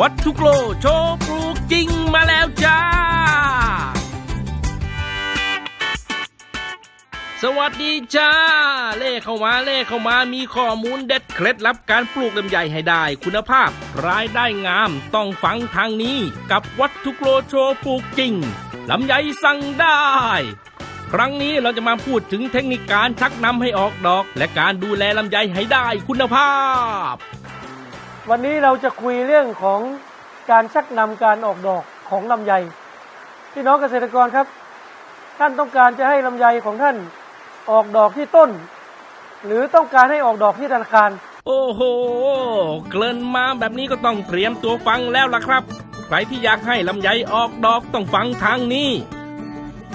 วัตถุกโลโชว์ปลูกจริงมาแล้วจ้า สวัสดีจ้า เล่เข้ามาเล่เข้ามามีข้อมูลเด็ดเคล็ดลับการปลูกลำไยให้ได้คุณภาพ รายได้งามต้องฟังทางนี้ กับวัตถุกโลโชว์ปลูกจริงลำไยสั่งได้ ครั้งนี้เราจะมาพูดถึงเทคนิคการชักนำให้ออกดอก และการดูแลลำไยให้ได้คุณภาพ วันนี้เราจะคุยเรื่องของการชักนำการออกดอกของลำไยพี่น้องเกษตรกรครับ ท่านต้องการจะให้ลำไยของท่านออกดอกที่ต้น หรือต้องการให้ออกดอกที่ธนาคาร โอ้โห เกริ่นมาแบบนี้ก็ต้องเตรียมตัวฟังแล้วล่ะครับใครที่อยากให้ลำไยออกดอกต้องฟังทางนี้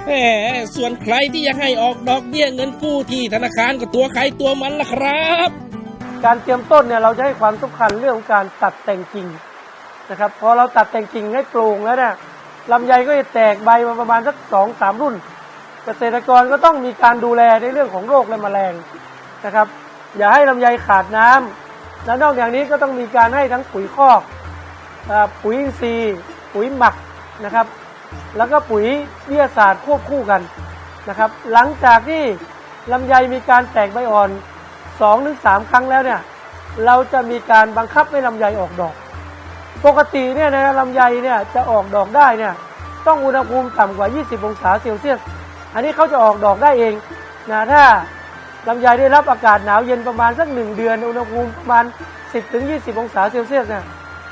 แหมส่วนใครที่อยากให้ออกดอกเบี้ยเงินกู้ที่ธนาคารก็ตัวใครตัวมันล่ะครับ การเตรียมต้นเนี่ยเราจะให้ความสำคัญเรื่องของการตัดแต่งกิ่งนะครับพอเราตัดแต่งกิ่งให้โปร่งแล้วเนี่ยลำไยก็จะแตกใบมาประมาณสักสองสามรุ่น เกษตรกรก็ต้องมีการดูแลในเรื่องของโรคและแมลงนะครับ อย่าให้ลำไยขาดน้ำและนอกจากนี้ก็ต้องมีการให้ทั้งปุ๋ยคอกปุ๋ยอินทรีย์ปุ๋ยหมักนะครับ แล้วก็ปุ๋ยวิทยาศาสตร์ควบคู่กันนะครับ หลังจากที่ลำไยมีการแตกใบอ่อน สองถึงสามครั้งแล้วเนี่ยเราจะมีการบังคับให้ลำไยออกดอก ปกติเนี่ยนะลำไยเนี่ยจะออกดอกได้เนี่ยต้องอุณหภูมิต่ำกว่า 20 องศาเซลเซียส อันนี้เขาจะออกดอกได้เองนะถ้าลำไยได้รับอากาศหนาวเย็นประมาณสักหนึ่งเดือนอุณหภูมิประมาณ 10ถึง20 องศาเซลเซียสเนี่ย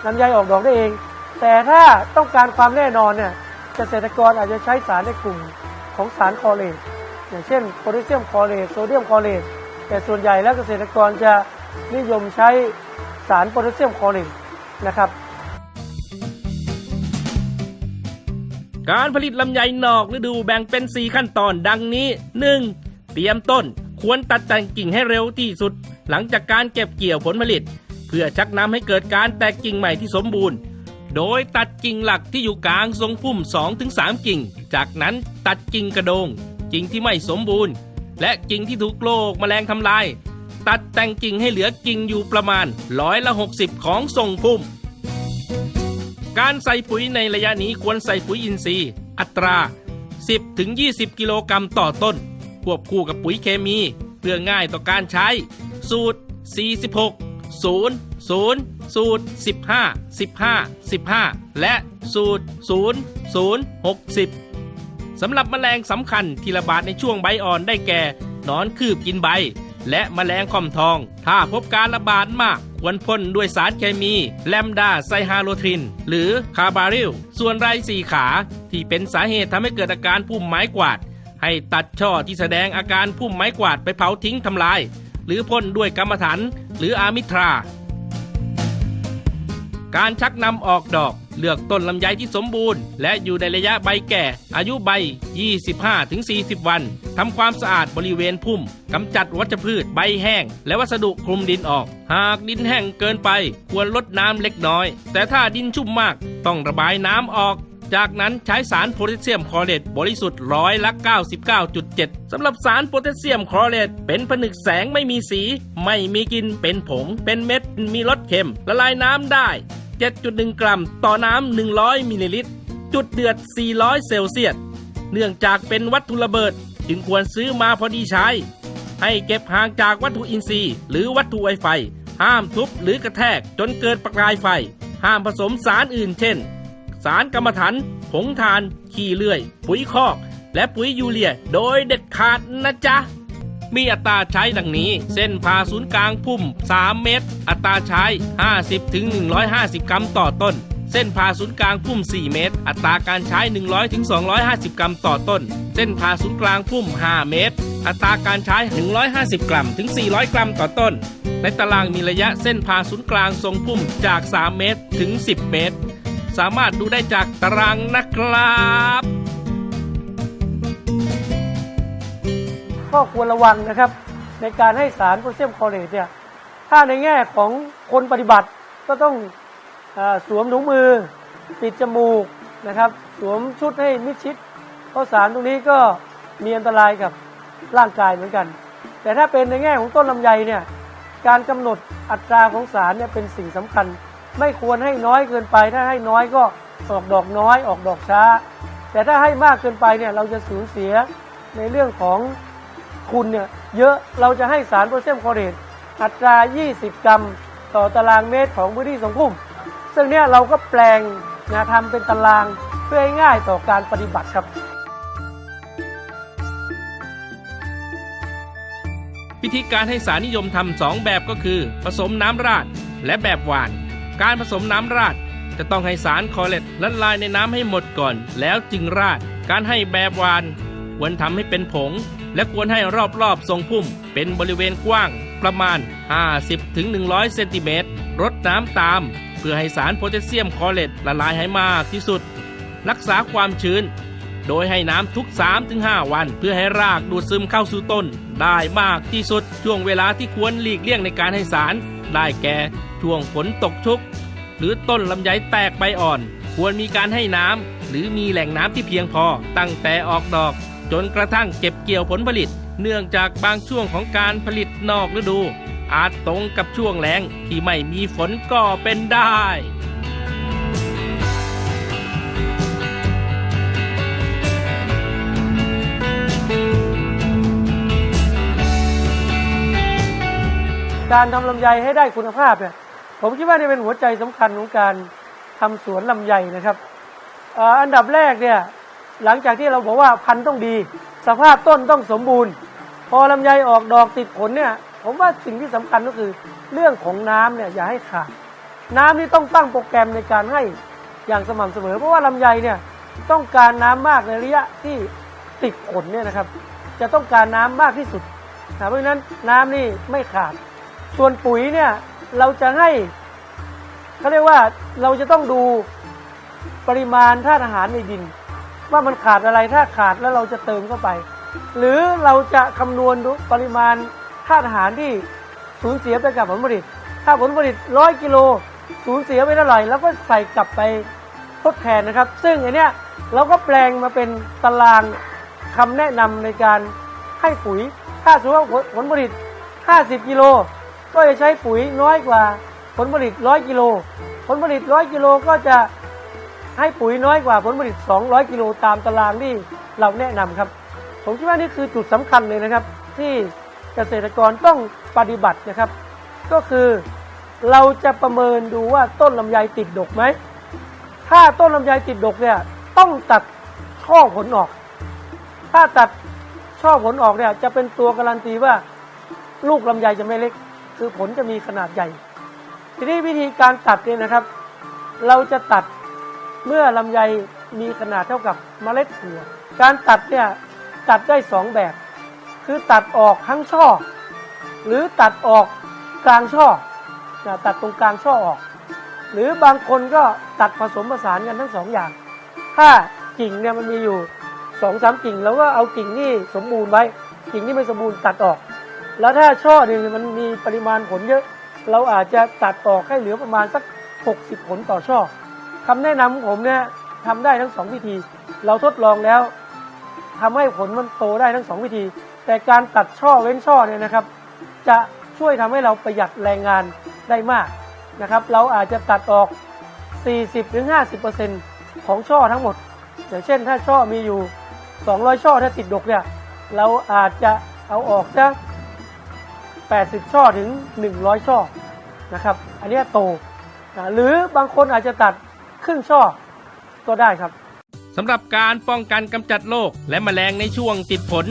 ลำไยออกดอกได้เอง แต่ถ้าต้องการความแน่นอนเนี่ยเกษตรกรอาจจะใช้สารในกลุ่มของสารคลอเรตอย่างเช่นโพแทสเซียมคลอเรตโซเดียมคลอเรต แต่ส่วนใหญ่แล้วเกษตรกรจะนิยมใช้สารโพแทสเซียมคลอเรตนะครับ การผลิตลำไยนอกฤดูแบ่งเป็น 4 ขั้นตอนดังนี้ 1. เตรียมต้นควรตัดแต่งกิ่งให้เร็วที่สุด หลังจากการเก็บเกี่ยวผลผลิต เพื่อชักนำให้เกิดการแตกกิ่งใหม่ที่สมบูรณ์ โดยตัดกิ่งหลักที่อยู่กลางทรงพุ่ม 2-3 กิ่ง จากนั้นตัดกิ่งกระโดง กิ่งที่ไม่สมบูรณ์ และกิ่งที่ถูกโรคแมลงทำลาย ตัดแต่งกิ่งให้เหลือกิ่งอยู่ประมาณร้อยละ60 ของทรงพุ่ม การใส่ปุ๋ยในระยะนี้ควรใส่ปุ๋ยอินทรีย์ อัตรา 10ถึง20 กิโลกรัมต่อต้น ควบคู่กับปุ๋ยเคมี เพื่อง่ายต่อการใช้ สูตร 46 0 0 สูตร 15 15 15 และสูตร 0 0 60 สำหรับแมลงสำคัญที่ระบาดในช่วงใบอ่อนได้แก่หนอนคืบกินใบ และแมลงคอมทอง ถ้าพบการระบาดมาก ควรพ่นด้วยสารเคมีแลมดาไซฮาโลทริน หรือคาบาริล ส่วนไรสี่ขา ที่เป็นสาเหตุทำให้เกิดอาการพุ่มไม้กวาด ให้ตัดช่อที่แสดงอาการพุ่มไม้กวาดไปเผาทิ้งทำลาย หรือพ่นด้วยกรรมฐานหรืออามิทรา การชักนำออกดอก เลือกต้นลำไยที่สมบูรณ์ และอยู่ในระยะใบแก่ อายุใบ 25-40 วันทำความสะอาดบริเวณพุ่มกำจัดวัชพืชใบแห้ง และวัสดุคลุมดินออก หากดินแห้งเกินไป ควรลดน้ำเล็กน้อย แต่ถ้าดินชุ่มมากต้องระบายน้ำออกจากนั้นใช้สารโพแทสเซียมคลอเรตบริสุทธิ์ร้อยละ 99.7 สำหรับสารโพแทสเซียมคลอเรตเป็นผนึกแสงไม่มีสี ไม่มีกลิ่นเป็นผง เป็นเม็ดมีรสเค็ม ละลายน้ำได้ 7.1 กรัม ต่อน้ำ 100 มิลลิลิตร จุดเดือด 400 เซลเซียส เนื่องจากเป็นวัตถุระเบิด จึงควรซื้อมาพอดีใช้ ให้เก็บห่างจากวัตถุอินทรีย์ หรือวัตถุไวไฟ ห้ามทุบหรือกระแทกจนเกิดประกายไฟ ห้ามผสมสารอื่นเช่น สารกรรมฐานผงทาน ขี้เลื่อย ปุ๋ยคอก และปุ๋ยยูเรีย โดยเด็ดขาดนะจ๊ะ มีอัตราใช้ดังนี้ เส้นผ่าศูนย์กลางพุ่ม 3 เมตร อัตราใช้ 50ถึง150 กรัมต่อต้น เส้นผ่าศูนย์กลางพุ่ม 4 เมตร อัตราการใช้ 100ถึง250 กรัมต่อต้น เส้นผ่าศูนย์กลางพุ่ม 5 เมตร อัตราการใช้ 150 กรัมถึง 400 กรัมต่อต้น ในตารางมีระยะเส้นผ่าศูนย์กลางทรงพุ่มจาก 3 เมตรถึง 10 เมตร สามารถดูได้จากตารางนะครับ ก็ควรระวังนะครับ ในการให้สารโพแทสเซียมคลอเรตเนี่ยถ้าในแง่ของคนปฏิบัติก็ต้องอสวมถุงมือปิดจมูกนะครับ สวมชุดให้มิดชิด เพราะสารตรงนี้ก็มีอันตรายกับร่างกายเหมือนกัน แต่ถ้าเป็นในแง่ของต้นลำไยเนี่ยการกำหนดอัตราของสารเนี่ยเป็นสิ่งสำคัญ ไม่ควรให้น้อยเกินไป ถ้าให้น้อยก็ออกดอกน้อยออกดอกช้า แต่ถ้าให้มากเกินไปเนี่ยเราจะสูญเสียในเรื่องของ คุณเนี่ยเยอะเราจะให้สารโพแทสเซียมคลอเรตอัตรา 20 กรัม ต่อตารางเมตรของพื้นที่สองพุ่ม ซึ่งเนี่ยเราก็แปลงนะทำเป็นตารางเพื่อให้ง่ายต่อการปฏิบัติครับ วิธีการให้สารนิยมทำสองแบบก็คือ ผสมน้ำราดและแบบหวาน การผสมน้ำราดจะต้องให้สารคอเลตละลายในน้ำให้หมดก่อน แล้วจึงราด การให้แบบหวานควรทำให้เป็นผง และควรให้รอบๆทรงพุ่มเป็นบริเวณกว้างประมาณ 50-100 เซนติเมตรรดน้ำตาม เพื่อให้สารโพแทสเซียมคลอเรตละลายให้มากที่สุด รักษาความชื้น โดยให้น้ำทุก 3-5 วัน เพื่อให้รากดูดซึมเข้าสู่ต้น ได้มากที่สุด ช่วงเวลาที่ควรหลีกเลี่ยงในการให้สาร ได้แก่ช่วงฝนตกชุก หรือต้นลำไยแตกใบอ่อน ควรมีการให้น้ำหรือมีแหล่งน้ำที่เพียงพอตั้งแต่ออกดอก จนกระทั่งเก็บเกี่ยวผลผลิต เนื่องจากบางช่วงของการผลิตนอกฤดู อาจตรงกับช่วงแล้งที่ไม่มีฝนก็เป็นได้การทำลำไยให้ได้คุณภาพเนี่ยผมคิดว่านี่เป็นหัวใจสำคัญของการทำสวนลำไยนะครับ อันดับแรกเนี่ย หลังจากที่เราบอกว่าพันธุ์ต้องดี สภาพต้นต้องสมบูรณ์ พอลำไยออกดอกติดผลเนี่ย ผมว่าสิ่งที่สำคัญก็คือ เรื่องของน้ำเนี่ยอย่าให้ขาดน้ำนี่ต้องตั้งโปรแกรมในการให้อย่างสม่ำเสมอ เพราะว่าลำไยเนี่ยต้องการน้ำมากในระยะที่ติดผลเนี่ยนะครับ จะต้องการน้ำมากที่สุดนะเพราะฉะนั้นน้ำนี่ไม่ขาด ส่วนปุ๋ยเนี่ยเราจะให้เขาเรียกว่าเราจะต้องดูปริมาณธาตุอาหารในดิน ว่ามันขาดอะไรถ้าขาดแล้วเราจะเติมเข้าไป หรือเราจะคำนวณดูปริมาณธาตุอาหารที่สูญเสียไปกับผลผลิต ถ้าผลผลิตร้อยกิโลสูญเสียไปเท่าไหร่แล้วก็ใส่กลับไปทดแทนนะครับ ซึ่งอันเนี้ยเราก็แปลงมาเป็นตารางคำแนะนำในการให้ปุ๋ย ถ้าสมมติว่าผลผลิต 50 กิโล ก็จะใช้ปุ๋ยน้อยกว่าผลผลิต 100 กิโล ผลผลิต 100 กิโลก็จะ ให้ปุ๋ยน้อยกว่าผลผลิต 200 กิโลตามตารางที่เราแนะนำครับ ผมคิดว่านี่คือจุดสำคัญเลยนะครับ ที่เกษตรกรต้องปฏิบัตินะครับ ก็คือเราจะประเมินดูว่าต้นลำไยติดดกไหม ถ้าต้นลำไยติดดกเนี่ยต้องตัดช่อผลออก ถ้าตัดช่อผลออกเนี่ยจะเป็นตัวการันตีว่าลูกลำไยจะไม่เล็ก คือผลจะมีขนาดใหญ่ ทีนี้วิธีการตัดเนี่ยนะครับ เราจะตัด เมื่อลำไยมีขนาดเท่ากับเมล็ดถั่ว การตัดเนี่ยตัดได้สองแบบ คือตัดออกทั้งช่อ หรือตัดออกกลางช่อนะตัดตรงกลางช่อออก หรือบางคนก็ตัดผสมผสานกันทั้งสองอย่าง ถ้ากิ่งเนี่ยมันมีอยู่สองสามกิ่งเราก็เอากิ่งที่สมบูรณ์ไว้ กิ่งที่ไม่สมบูรณ์ตัดออก แล้วถ้าช่อหนึ่งมันมีปริมาณผลเยอะ เราอาจจะตัดออกให้เหลือประมาณสัก 60 ผลต่อช่อ คำแนะนำของผมเนี่ยทำได้ทั้งสองวิธี เราทดลองแล้วทำให้ผลมันโตได้ทั้งสองวิธี แต่การตัดช่อเว้นช่อเนี่ยนะครับ จะช่วยทำให้เราประหยัดแรงงานได้มากนะครับ เราอาจจะตัดออก 40-50%ของช่อทั้งหมด อย่างเช่นถ้าช่อมีอยู่ 200 ช่อถ้าติดดกเนี่ย เราอาจจะเอาออกสัก80 ช่อถึง 100 ช่อนะครับ อันนี้โตนะหรือบางคนอาจจะตัด ครึ่งช่อก็ได้ครับสำหรับการป้องกันกำจัดโรคและแมลงในช่วงติดผล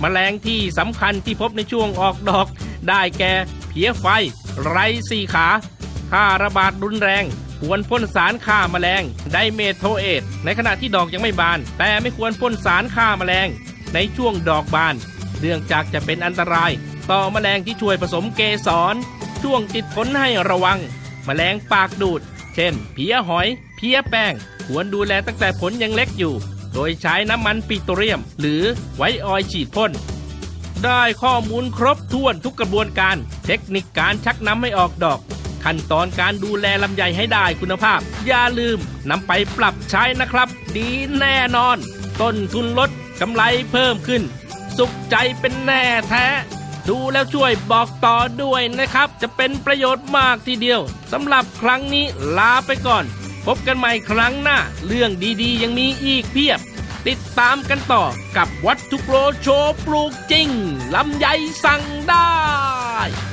แมลงที่สำคัญที่พบในช่วงออกดอก ได้แก่เพี้ยไฟ ไรสี่ขา ถ้าระบาดรุนแรง ควรพ่นสารฆ่าแมลง ไดเมทโทเอตในขณะที่ดอกยังไม่บาน แต่ไม่ควรพ่นสารฆ่าแมลง ในช่วงดอกบาน เนื่องจากจะเป็นอันตราย ต่อแมลงที่ช่วยผสมเกสรช่วงติดผลให้ระวัง แมลงปากดูด เช่น เพี้ยหอย เพี้ยแป้ง ควรดูแลตั้งแต่ผลยังเล็กอยู่ โดยใช้น้ำมันปิโตรเลียม หรือไวออยฉีดพ่น ได้ข้อมูลครบถ้วนทุกกระบวนการ เทคนิคการชักน้ำให้ออกดอก ขั้นตอนการดูแลลำไยให้ได้คุณภาพ อย่าลืมนำไปปรับใช้นะครับ ดีแน่นอน ต้นทุนลดกำไรเพิ่มขึ้น สุขใจเป็นแน่แท้ ดูแล้วช่วยบอกต่อด้วยนะครับ จะเป็นประโยชน์มากทีเดียวสำหรับครั้งนี้ลาไปก่อน พบกันใหม่ครั้งหน้า เรื่องดีๆ ยังมีอีกเพียบ ติดตามกันต่อกับวัตถุโรโชว์ปลูกจริงลำไยสั่งได้